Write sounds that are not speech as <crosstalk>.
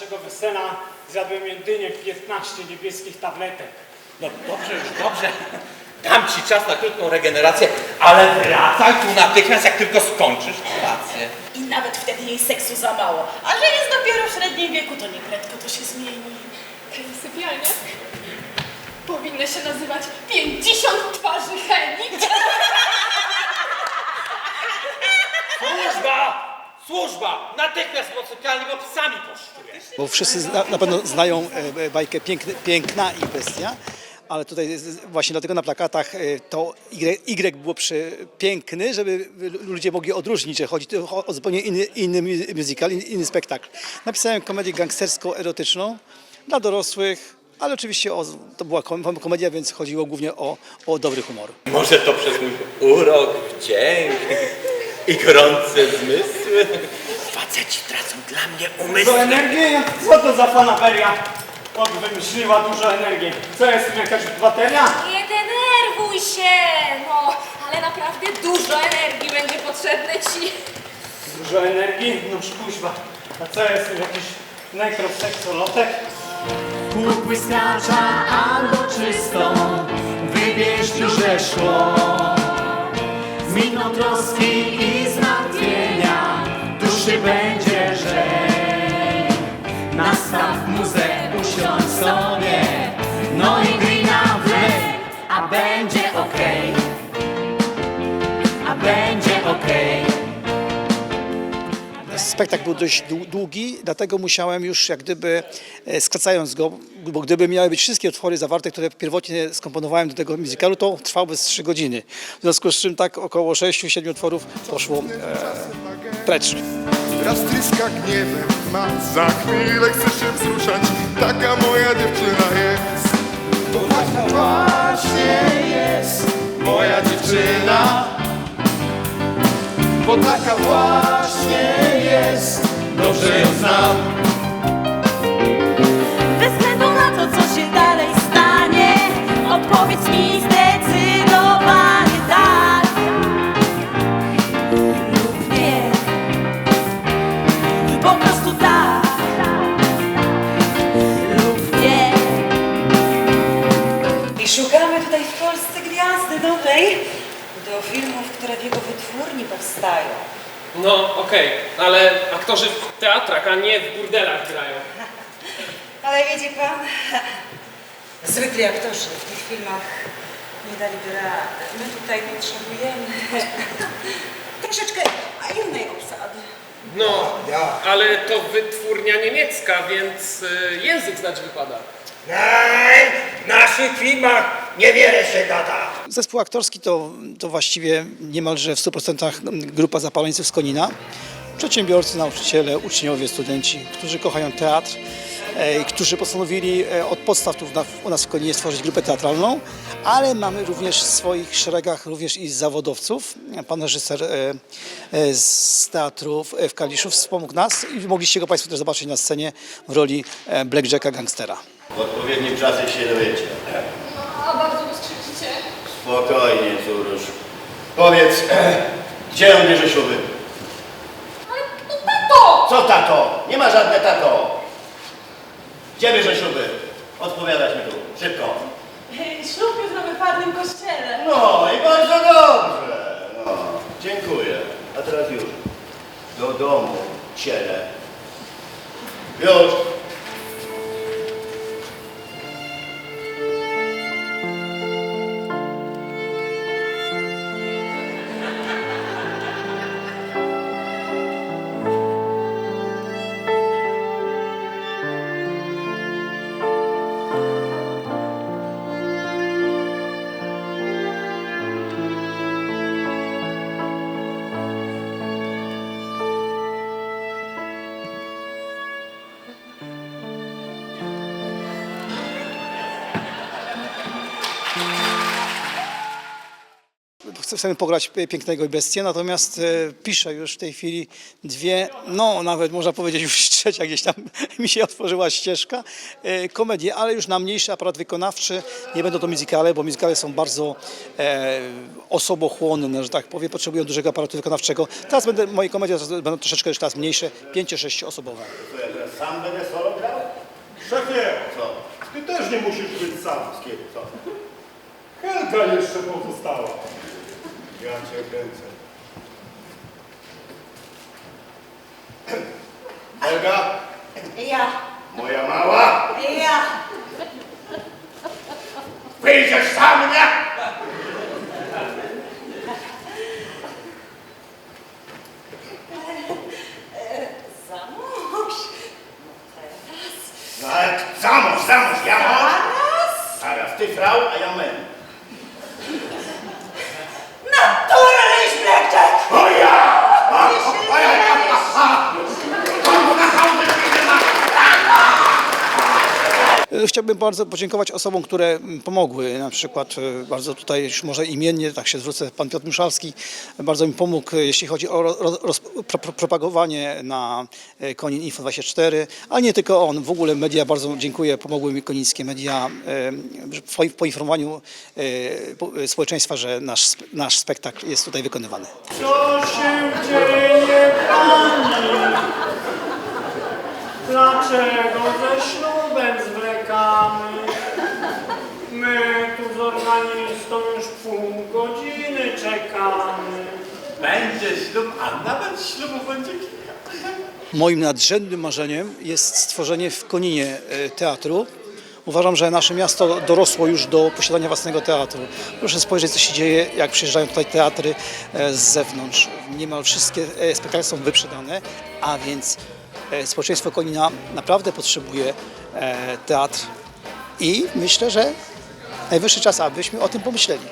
naszego wesela zjadłem jedynie 15 niebieskich tabletek. No dobrze, już dobrze. Dam ci czas na krótką regenerację, ale wracaj tu natychmiast, jak tylko skończysz kolację. I nawet wtedy jej seksu za mało. A że jest dopiero w średnim wieku, to nie prędko to się zmieni. Sypialnia powinna się nazywać 50 twarzy chemii. Służba! Służba! Natychmiast sypialni, bo psami poszczujesz. Bo wszyscy zna, na pewno znają e, e, bajkę Piękny, Piękna i Bestia, ale tutaj z- właśnie dlatego na plakatach e, to Y, y było przy piękny, żeby ludzie mogli odróżnić, że chodzi tu o o zupełnie inny, inny mu- musical, inny, inny spektakl. Napisałem komedię gangstersko-erotyczną dla dorosłych, ale oczywiście o, to była kom- komedia, więc chodziło głównie o, o dobry humor. Może to przez mój urok, wdzięk i gorące zmysły. Faceci tracą dla mnie Dużo umysły. energii? Co to za fanaberia? Od wymyśliła dużo energii. Co jest tu jakaś bateria? Nie denerwuj się, no, ale naprawdę dużo energii będzie potrzebne ci. Dużo energii? No szkuźwa. A co jest tu jakiś nekroseksolotek? Pług błyskacza albo czystą, wybierz szkło. Z miną troski i duszy będzie lżej. Nastaw muzę, usiądź sobie, no i glina wlej, a będzie okej. A będzie okej. Spektakl był dość dłu- długi, dlatego musiałem już jak gdyby e, skracając go, bo gdyby miały być wszystkie utwory zawarte, które pierwotnie skomponowałem do tego musicalu, to trwałby z 3 godziny. W związku z czym tak około 6-7 utworów poszło e, precz. Raz tryska gniewem ma, za chwilę chce się wzruszać Taka moja dziewczyna jest Bo taka właśnie jest, dobrze ją znam. Bez względu na to, co się dalej stanie, odpowiedz mi zdecydowanie tak. Lub nie. Po prostu tak. Lub nie. I szukamy tutaj w Polsce gwiazdy nowej do filmów, które w jego wytwórni powstają. No, okej, ale aktorzy w teatrach, a nie w burdelach grają. <laughs> Ale widzi pan, <laughs> zwykli aktorzy w tych filmach nie daliby rady. My tutaj potrzebujemy <laughs> troszeczkę innej obsady. No, ale to wytwórnia niemiecka, więc y, język znać wypada. Nej, w naszych filmach niewiele się gada. Zespół aktorski to, to właściwie niemalże w 100% grupa zapaleńców z Konina. Przedsiębiorcy, nauczyciele, uczniowie, studenci, którzy kochają teatr, e, którzy postanowili e, od podstaw tu u nas w Koninie stworzyć grupę teatralną, ale mamy również w swoich szeregach również i zawodowców. Pan reżyser e, z teatru w- Kaliszu wspomógł nas i mogliście go Państwo też zobaczyć na scenie w roli Blackjacka gangstera. W odpowiednim czasie się dowiecie. A bardzo rozkrzyczycie. Spokojnie, córusz. Powiedz, <clears throat> gdzie on bierze śluby? Co tato? Nie ma żadne tato. Gdzie bierze śluby? Odpowiadać mi tu, szybko. <laughs> Ślub jutro we farnym kościele. No i bardzo dobrze. No, dziękuję. A teraz już. Do domu, ciele. Już. Chcemy pograć Pięknego i Bestię, natomiast e, piszę już w tej chwili dwie, no nawet można powiedzieć już <laughs> trzecia gdzieś tam <laughs> mi się otworzyła ścieżka, e, komedie, ale już na mniejszy aparat wykonawczy, nie będą to muzykale, bo muzykale są bardzo e, osobochłonne, że tak powiem, potrzebują dużego aparatu wykonawczego. Teraz będę, moje komedie będą troszeczkę już teraz mniejsze, pięcio-sześcioosobowe. Ja teraz sam będę solo grał? Szefie, Co? ty też nie musisz być sam. Co? Helga jeszcze pozostała. Ja cię kręcę. Helga, Ja, moja mała, ja. wyjdziesz za mnie? Za mąż. No ale za mąż, za mąż, ja mąż. Zaraz. Zaraz, ty frau, a ja men. Szlechcic. O ja! A, Jeśli a ja, nie a, wiesz. a, a. Na hałdę przyjdę na... E, Chciałbym bardzo podziękować osobom, które mm, pomogły. Na przykład e, bardzo tutaj już może imiennie, tak się zwrócę, pan Piotr Myszalski bardzo mi pomógł, e, jeśli chodzi o ro- ro- roz, pro, pro, propagowanie na e, Konin Info 24, ale nie tylko on, w ogóle media bardzo dziękuję, pomogły mi konińskie media e, w poinformowaniu e, po- e, społeczeństwa, że nasz, nasz spektakl jest tutaj wykonywany. Co się dzieje Będzie ślub, a nawet ślubów będzie kilka. Moim nadrzędnym marzeniem jest stworzenie w Koninie e, teatru. Uważam, że nasze miasto dorosło już do posiadania własnego teatru. Proszę spojrzeć, co się dzieje, jak przyjeżdżają tutaj teatry e, z zewnątrz. Niemal wszystkie e, spektakle są wyprzedane, a więc społeczeństwo Konina naprawdę potrzebuje teatr i myślę, że najwyższy czas, abyśmy o tym pomyśleli.